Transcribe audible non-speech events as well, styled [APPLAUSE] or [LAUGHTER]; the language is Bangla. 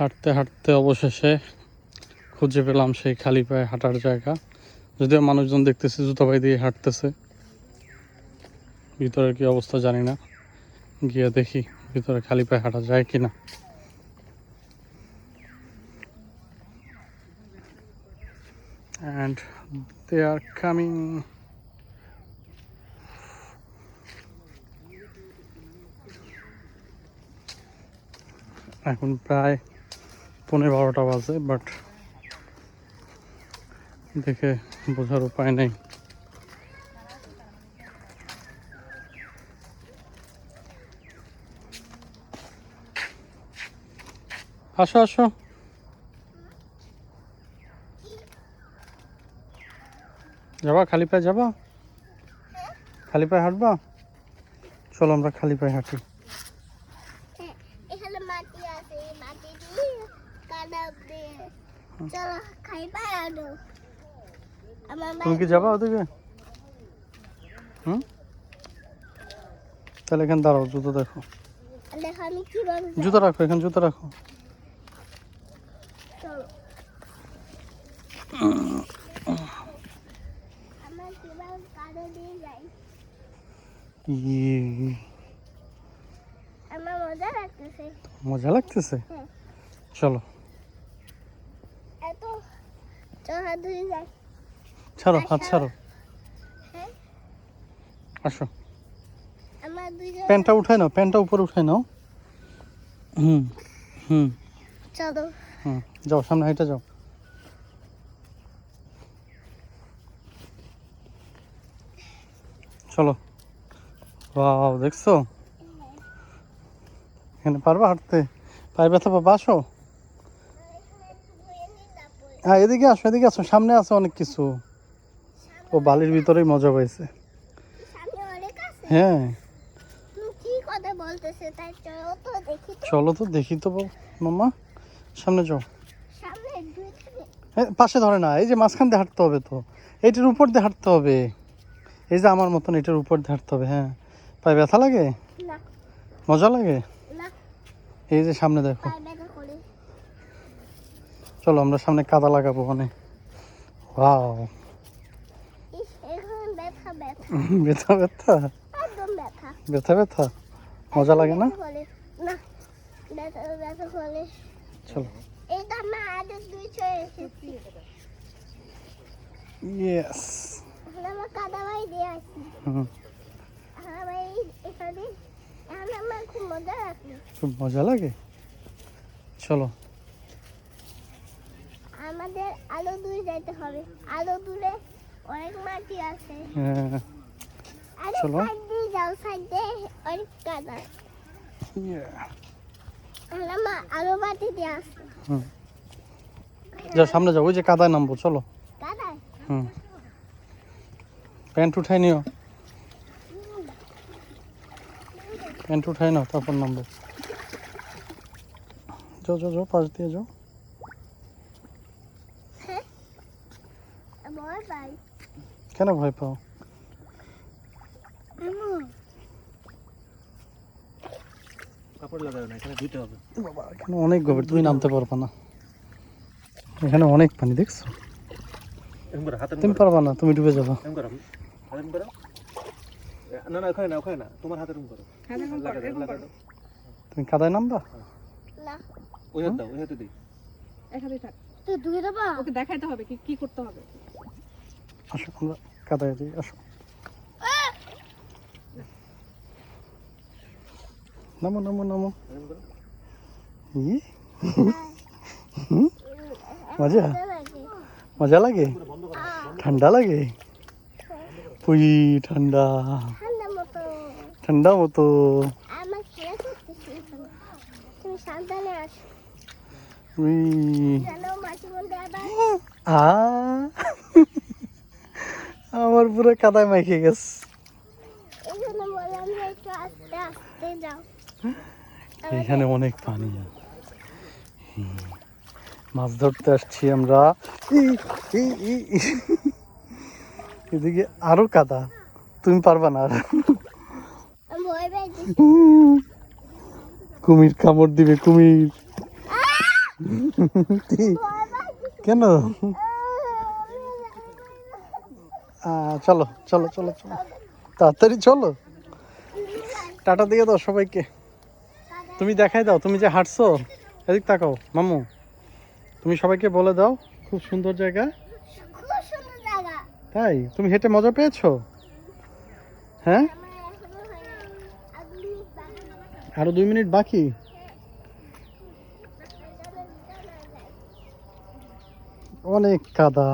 হাঁটতে হাঁটতে অবশেষে খুঁজে পেলাম সেই খালি পায়ে হাঁটার জায়গা। যদিও মানুষজন দেখতেছে জুতো পায়ে দিয়ে হাঁটতেছে। ভিতরে কি অবস্থা জানি না। গিয়ে দেখি ভিতরে খালি পায়ে হাঁটা যায় কি না they are coming. এখন প্রায় পনেরো বারোটা বাজে বাট দেখে বোঝার উপায় নেই। আসো আসো। যাবা, খালি পায়ে যাবা? খালি পায়ে হাঁটবা? চলো, আমরা খালি পায়ে হাঁটি এখানে মাটি আছে এই মাটি দিয়ে কাটাবে চলো খাই পাড়ানো আমার তুমি কি যাবা ওদিকে? হুম? তাহলে এখানে দাঁড়াও জুতো দেখো। জুতো রাখো এখানে জুতো রাখো। ইয়ে, মজা লাগতেছে? হ্যাঁ। চলো। ছাড়ো হাত ছাড়ো। হ্যাঁ? আসো। প্যান্টটা উঠাই নাও প্যান্টটা উপরে উঠাই নাও। হুম হুম। হুম যাও সামনে হাইটা যাও। চলো। বাও দেখছ? এখানে পারবা হাঁটতে? পায়ে ব্যথা পাবা? আসো। হ্যাঁ এদিকে আসো এদিকে আসো সামনে আছে অনেক কিছু। ও বালির ভিতরেই মজা পাইছে। হ্যাঁ। চলো তো দেখি তো। মাম্মা সামনে যাও। সামনে পাশে ধরে না এই যে মাঝখান দিয়ে হাঁটতে হবে তো। এইটার উপর দিয়ে হাঁটতে হবে। এই যে আমার মতন এটার উপর দিয়ে হাঁটতে হবে হ্যাঁ। পায়ে ব্যথা লাগে? মজা লাগে? এই যে সামনে দেখো। চলো আমরা সামনে কাদা লাগাবো মানে ওয়াও ব্যথা [LAUGHS] ব্যথা। ব্যথা ব্যথা? মজা লাগে না? চলো। ইয়েস এখন আমরা কাদা বাড়ি দিয়ে আসি হুম এখন আমরা এই এখানে এখন আমার খুব মজা লাগছে খুব মজা লাগে চলো আমাদের আলো দূরে যেতে হবে। আলো দূরে অনেক মাটি আছে। হ্যাঁ। চলো। যাও সাইড অনেক কাদা আলো দিয়ে আসি। যাও সামনে যাও ওই যে কাদায় নামবো চলো। হুম। প্যান্ট উঠাই নিও। প্যান্ট উঠাই নাও তারপর নামবো। যাও যাও যাও পাশ দিয়ে যাও আমার ভাই কেন ভয় পাও আমার কাপড় লাগাও না এখানে ধুইতে হবে। বাবা এখানে অনেক গভীর তুমি নামতে পারবা না। এখানে অনেক পানি দেখছ? এরকম করো হাতের তুমি পারবা না তুমি ডুবে যাবা। এরকম করো হাতের করো এ, না না ওখানে না ওখানে না তোমার হাতের রুম করো লাগা দাও, লাগা দাও। তুমি কাদায় নামবা? না। ওই হাত দাও ওই হাতে দিই। এখানে থাক। তুই ধুয়ে দেবো? ওকে দেখাইতে হবে কি কি করতে হবে। আসো আমরা কাদায় দিই আসো নামো নামো নামো মজা মজা লাগে ঠান্ডা লাগে পুই ঠান্ডা ঠান্ডা মতো ঠান্ডা মতো আমার খেলা করতেছি এখানে। তুমি সাবধানে আসো উই যেন মাঝে মধ্যে আবার আ আমার পুরো কাদায় মাইকে গেছে। এখানে অনেক পানি। মাছ ধরতে আসছি আমরা। এদিকে আরও কাদা। তুমি পারবা না আর। কুমির কামড় দিবে কুমির। কেন? চলো চলো চলো চলো। তাড়াতাড়ি চলো। টাটা দিয়ে দাও সবাইকে। তুমি দেখাই দাও তুমি যে হাঁটছো এদিক তাকাও মামু। তুমি সবাইকে বলে দাও খুব সুন্দর জায়গা। তাই? তুমি হেঁটে মজা পেয়েছ? হ্যাঁ? আরও দুই মিনিট বাকি? অনেক কাদা।